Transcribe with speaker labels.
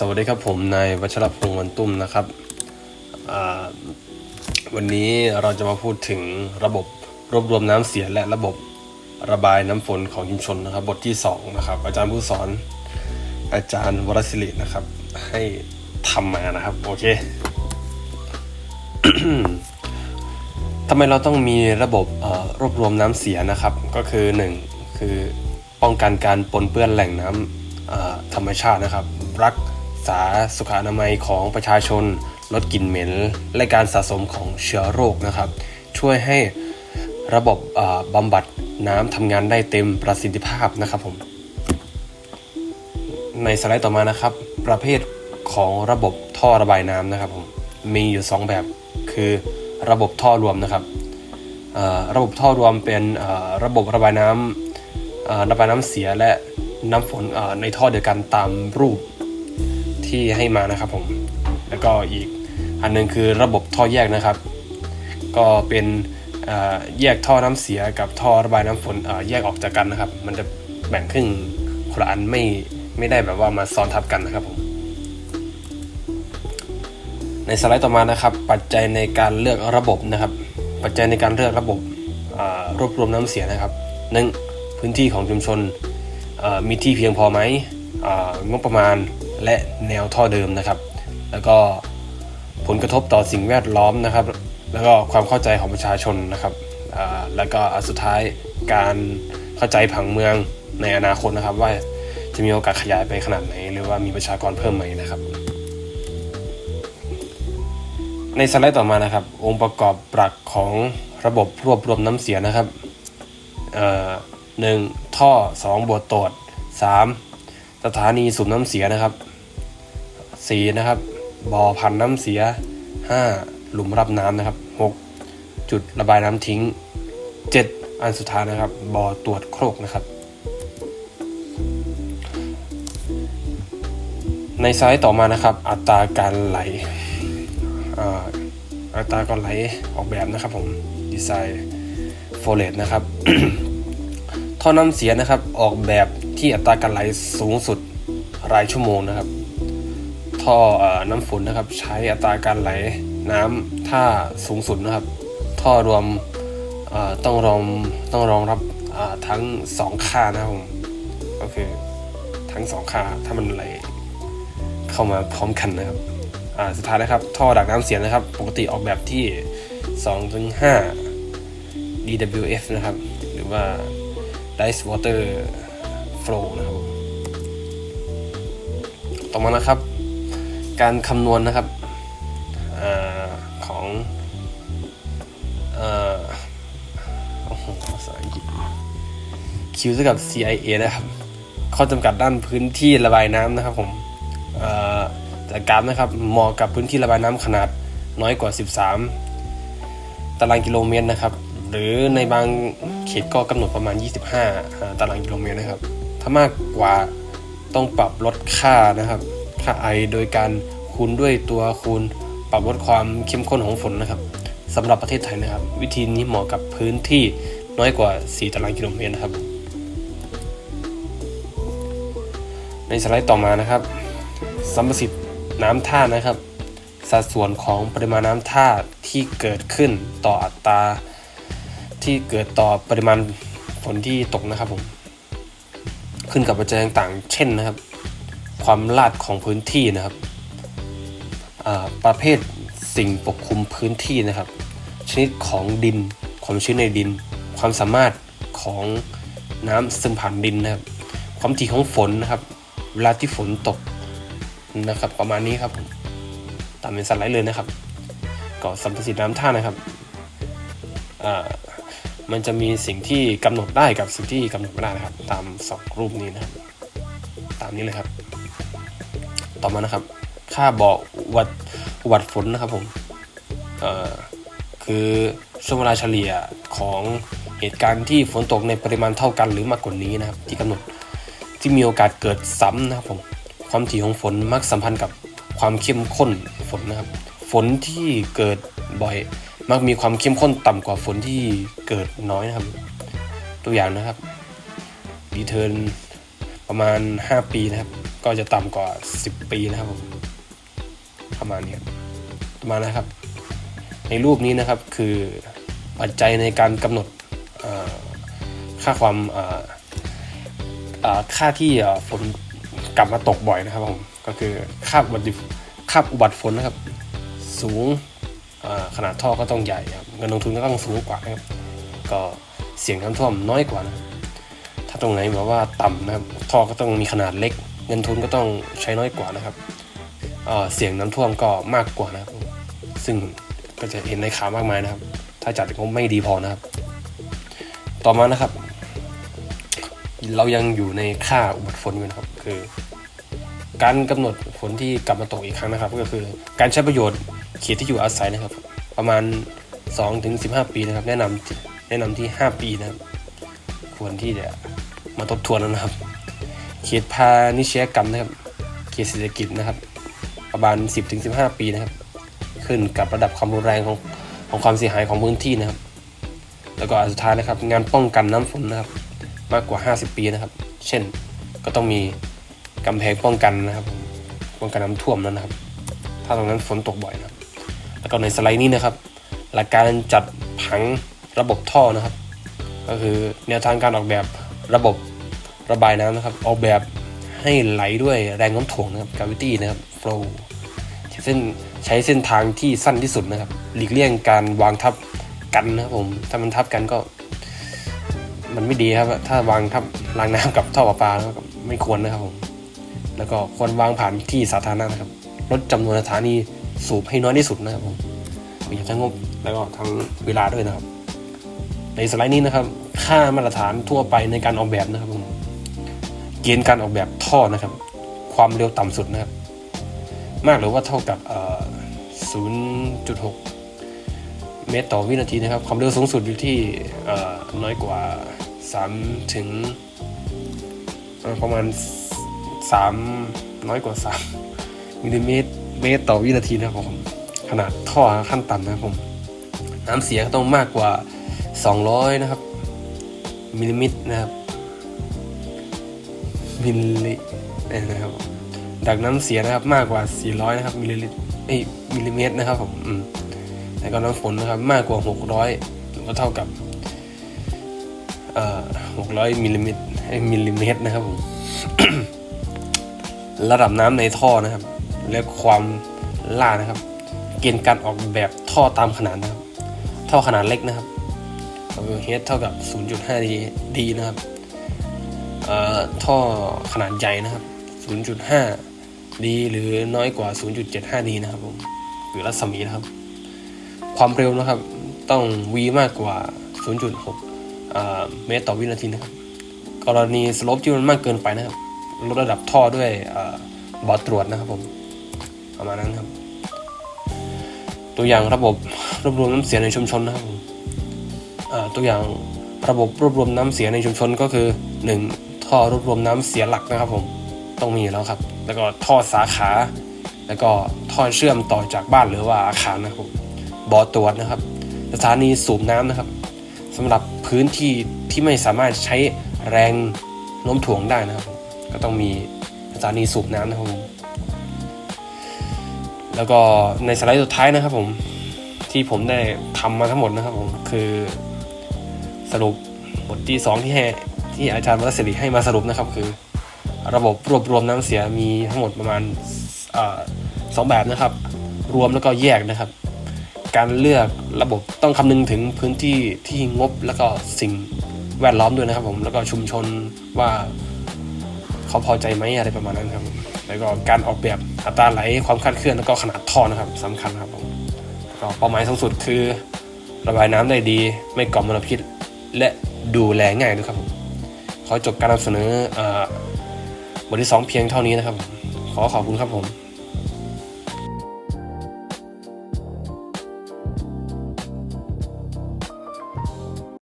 Speaker 1: สวัสดีครับผมนายวัชรพงษ์วันตุ้มนะครับ วันนี้เราจะมาพูดถึงระบบรวบรวมน้ำเสียและระบบระบายน้ำฝนของชุมชนนะครับ บทที่2นะครับอาจารย์ผู้สอนอาจารย์วรศิรินะครับ ให้ทำมานะครับโอเคทำไมเราต้องมีระบบรวบรวมน้ำเสียนะครับ ก็คือ 1 คือป้องกันการปนเปื้อนแหล่งน้ำเอ่อธรรมชาตินะครับ รัก ษาสุขอนามัยของประชาชน ลดกลิ่นเหม็น และการสะสมของเชื้อโรคนะครับ ช่วยให้ระบบบำบัดน้ำทำงานได้เต็มประสิทธิภาพนะครับผม ในสไลด์ต่อมานะครับ ประเภทของระบบท่อระบายน้ำนะครับผมมีอยู่ 2 แบบคือระบบท่อรวมนะครับระบบท่อรวมเป็นระบบระบายน้ำระบายน้ำเสียและน้ำฝนในท่อเดียวกันตามรูป ที่ให้มานะครับผมแล้วก็อีกอันหนึงคือระบบท่อแยกนะครับ ก็เป็นแยกท่อน้ำเสียกับท่อระบายน้ำฝนแยกออกจากกันนะครับ มันจะแบ่งครึ่งคนละอันไม่ไม่ได้แบบว่ามาซ้อนทับกันนะครับผมในสไลด์ต่อมานะครับ ปัจจัยในการเลือกระบบนะครับ ปัจจัยในการเลือกระบบรวบรวมน้ำเสียนะครับหนึ่งพื้นที่ของชุมชนมีที่เพียงพอไหมงบประมาณ และแนวท่อเดิมนะครับ แล้วก็ผลกระทบต่อสิ่งแวดล้อมนะครับ แล้วก็ความเข้าใจของประชาชนนะครับแล้วก็อันสุดท้ายการเข้าใจผังเมืองในอนาคตนะครับ ว่าจะมีโอกาสขยายไปขนาดไหน หรือว่ามีประชากรเพิ่มไหมนะครับ ในสไลด์ต่อมานะครับ องค์ประกอบหลักของระบบรวบรวมน้ำเสียนะครับหนึ่งท่อสองบวตรวจสามสถานีสูบน้ำเสียนะครับ สี่นะครับบ่อพันน้ำเสียห้าหลุมรับน้ำนะครับหกจุดระบายน้ำทิ้งเจ็ดอันสุดท้ายนะครับบ่อตรวจโครกนะครับ ในสไลด์ต่อมานะครับ อัตราการไหลอัตราการไหลออกแบบนะครับผมดีไซน์โฟเลตนะครับท่อน้ำเสียนะครับออกแบบที่อัตราการไหลสูงสุดรายชั่วโมงนะครับ ท่อเออน้ำฝนนะครับ ใช้อัตราการไหลน้ำถ้าสูงสุดนะครับ ท่อรวมเอ่อต้องรองต้องรองรับอ่าทั้งสองค่านะครับผมก็คือทั้งสองค่าถ้ามันไหลเข้ามาพร้อมกันนะครับอ่าสุดท้ายนะครับ ท่อดักน้ำเสียนะครับ ปกติออกแบบที่2ถึง5 DWF นะครับ หรือว่า Dice Water Flow นะครับ ต่อมานะครับ การคำนวณนะครับอของภาษาอังกฤษ Q เท่ากับ CIA นะครับ ข้อจำกัดด้านพื้นที่ระบายน้ำนะครับผมจากกราฟนะครับเหมาะกับพื้นที่ระบายน้ำขนาดน้อยกว่า 13 ตารางกิโลเมตรนะครับ หรือในบางเขตก็กำหนดประมาณ 25 ตารางกิโลเมตรนะครับ ถ้ามากกว่าต้องปรับลดค่านะครับ ค่าไอ โดยการคูณด้วยตัวคูณปรับลดความเข้มข้นของฝนนะครับสำหรับประเทศไทยนะครับ วิธีนี้เหมาะกับพื้นที่น้อยกว่า 4 ตารางกิโลเมตรนะครับ ในสไลด์ต่อมานะครับสัมประสิทธิ์น้ำท่านะครับ สัดส่วนของปริมาณน้ำท่าที่เกิดขึ้นต่ออัตราที่เกิดต่อปริมาณฝนที่ตกนะครับผมขึ้นกับปัจจัยต่างๆ เช่นนะครับ ความลาดของพื้นที่นะครับ ประเภทสิ่งปกคลุมพื้นที่นะครับ ชนิดของดินความชื้นในดิน ความสามารถของน้ำซึมผ่านดินนะครับ ความถี่ของฝนนะครับ เวลาที่ฝนตกนะครับ ประมาณนี้ครับตามเป็นสไลด์เลยนะครับก็สัมประสิทธิ์น้ำท่านะครับอ่ามันจะมีสิ่งที่กำหนดได้กับสิ่งที่กำหนดไม่ได้นะครับ ตามสองรูปนี้นะครับ ตามนี้เลยครับ ต่อมานะครับ ค่าบ่อวัดวัดฝนนะครับผมเอ่อคือช่วงเวลาเฉลี่ยของเหตุการณ์ที่ฝนตกในปริมาณเท่ากันหรือมากกว่านี้นะครับ ที่กำหนดที่มีโอกาสเกิดซ้ำนะครับผมความถี่ของฝนมักสัมพันธ์กับความเข้มข้นฝนนะครับ ฝนที่เกิดบ่อย มักมีความเข้มข้นต่ำกว่าฝนที่เกิดน้อยนะครับ ตัวอย่างนะครับดีเทิร์นประมาณ 5 ปีนะครับ ก็จะต่ำกว่า 10 ปีนะครับผมประมาณนี้ประมาณนะครับ ในรูปนี้นะครับคือปัจจัยในการกำหนดค่าความค่าที่ฝนกลับมาตกบ่อยนะครับผมก็คือค่าอุบัติค่าอุบัติฝนนะครับ สูงขนาดท่อก็ต้องใหญ่ครับเงินลงทุนก็ต้องสูงกว่านะครับก็เสี่ยงน้ำท่วมน้อยกว่านะถ้าตรงไหนแบบว่าต่ำนะครับท่อก็ต้องมีขนาดเล็ก เงินทุนก็ต้องใช้น้อยกว่านะครับเเสี่ยงน้ำท่วมก็มากกว่านะครับ ซึ่งก็จะเห็นในข่าวมากมายนะครับ ถ้าจัดงบไม่ดีพอนะครับ ต่อมานะครับ เรายังอยู่ในค่าอุบัติฝนอยู่นะครับ คือ การกำหนดฝนที่กลับมาตกอีกครั้งนะครับ ก็คือการใช้ประโยชน์เขตที่อยู่อาศัยนะครับ ประมาณ2ถึง15 ปีนะครับ แนะนำแนะนำที่ 5 ปีนะครับ ควรที่จะมาทบทวนแล้วนะครับ เขตพาณิชยกรรมนะครับ เขตเศรษฐกิจนะครับ ประมาณ 10ถึง15 ปีนะครับ ขึ้นกับระดับความรุนแรงของของความเสียหายของพื้นที่นะครับ แล้วก็อันสุดท้ายนะครับ งานป้องกันน้ำฝนนะครับ มากกว่า 50 ปีนะครับ เช่นก็ต้องมีกำแพงป้องกันนะครับ ป้องกันน้ำท่วมนั้นนะครับ ถ้าตรงนั้นฝนตกบ่อยนะครับ แล้วก็ในสไลด์นี้นะครับ หลักการจัดผังระบบท่อนะครับ ก็คือแนวทางการออกแบบระบบ ระบายน้ำนะครับ ออกแบบให้ไหลด้วยแรงน้มถ่วงนะครับ gravity นะครับ flow เส้นใช้เส้นทางที่สั้นที่สุดนะครับ หลีกเลี่ยงการวางทับกันนะครับผม ถ้ามันทับกันก็ มันไม่ดีครับ ถ้าวางทับรางน้ำกับท่อประปาแล้วก็ไม่ควรนะครับผม แล้วก็ควรวางผ่านที่สาธารณะนะครับ ลดจำนวนสถานีสูบให้น้อยที่สุดนะครับผมมีทั้งงบแล้วก็ทั้งเวลาด้วยนะครับ ในสไลด์นี้นะครับ ค่ามาตรฐานทั่วไปในการออกแบบนะครับผม เกณฑ์การออกแบบท่อนะครับ ความเร็วต่ำสุดนะครับ มากหรือว่าเท่ากับ0.6 เมตรต่อวินาทีนะครับ ความเร็วสูงสุดอยู่ที่น้อยกว่า 3 ถึงประมาณ 3 น้อยกว่า 3 มิลลิเมตรเมตรต่อวินาทีนะครับผม ขนาดท่อขั้นต่ำนะครับผม น้ำเสียก็ต้องมากกว่า 200 นะครับ มิลลิเมตรนะครับ มิลลิเนะครับ ดักน้ำเสียนะครับมากกว่า 400 นะครับมิลลิลิตรเอ้ยมิลลิเมตรนะครับผมอืมแล้วก็น้ำฝนนะครับมากกว่า 600หรือว่าเท่ากับเอ่อ600มิลลิเมตรเอ้ยมิลลิเมตรนะครับผมระดับน้ำในท่อนะครับ และความล่านะครับ เกณฑ์การออกแบบท่อตามขนาดนะครับ ท่อขนาดเล็กนะครับเฮดเท่ากับ 0.5 d นะครับ ท่อขนาดใหญ่นะครับ 0.5 d หรือน้อยกว่า 0.75 d นะครับผมหรือรัศมีนะครับ ความเร็วนะครับต้อง v มากกว่า 0.6 เมตรต่อวินาทีนะครับ กรณีสโลปที่มันมากเกินไปนะครับลดระดับท่อด้วยอบอตรวจนะครับผมประมาณนั้นครับ ตัวอย่างระบบรวบรวมน้ำเสียในชุมชนนะครับผมตัวอย่างระบบรวบรวมน้ำเสียในชุมชนก็คือ 1. ท่อรวบรวมน้ำเสียหลักนะครับผมต้องมีอยู่แล้วครับ แล้วก็ท่อสาขา แล้วก็ท่อเชื่อมต่อจากบ้านหรือว่าอาคารนะครับผมบอตรวจนะครับ สถานีสูบน้ำนะครับสำหรับพื้นที่ที่ไม่สามารถใช้แรงโน้มถ่วงได้นะครับ ก็ต้องมีสถานีสูบน้ำนะครับผมแล้วก็ในสไลด์สุดท้ายนะครับผมที่ผมได้ทำมาทั้งหมดนะครับผมคือสรุปบทที่สองที่ให้ ที่อาจารย์วัชริให้มาสรุปนะครับ คือ ระบบรวบรวมน้ำเสียมีทั้งหมดประมาณสองแบบนะครับ รวมแล้วก็แยกนะครับ การเลือกระบบต้องคำนึงถึงพื้นที่ที่งบแล้วก็สิ่งแวดล้อมด้วยนะครับผมแล้วก็ชุมชนว่าเขาพอใจไหมอะไรประมาณนั้นครับ แล้วก็การออกแบบอัตราไหลความคลาดเคลื่อนแล้วก็ขนาดท่อนะครับสำคัญครับผมแล้วก็เป้าหมายสูงสุดคือ ระบายน้ำได้ดี ไม่ก่อมลพิษ และดูแลง่ายด้วยครับผม ขอจบการนำเสนออบทที่สองเพียงเท่านี้นะครับ ขอขอบคุณครับผม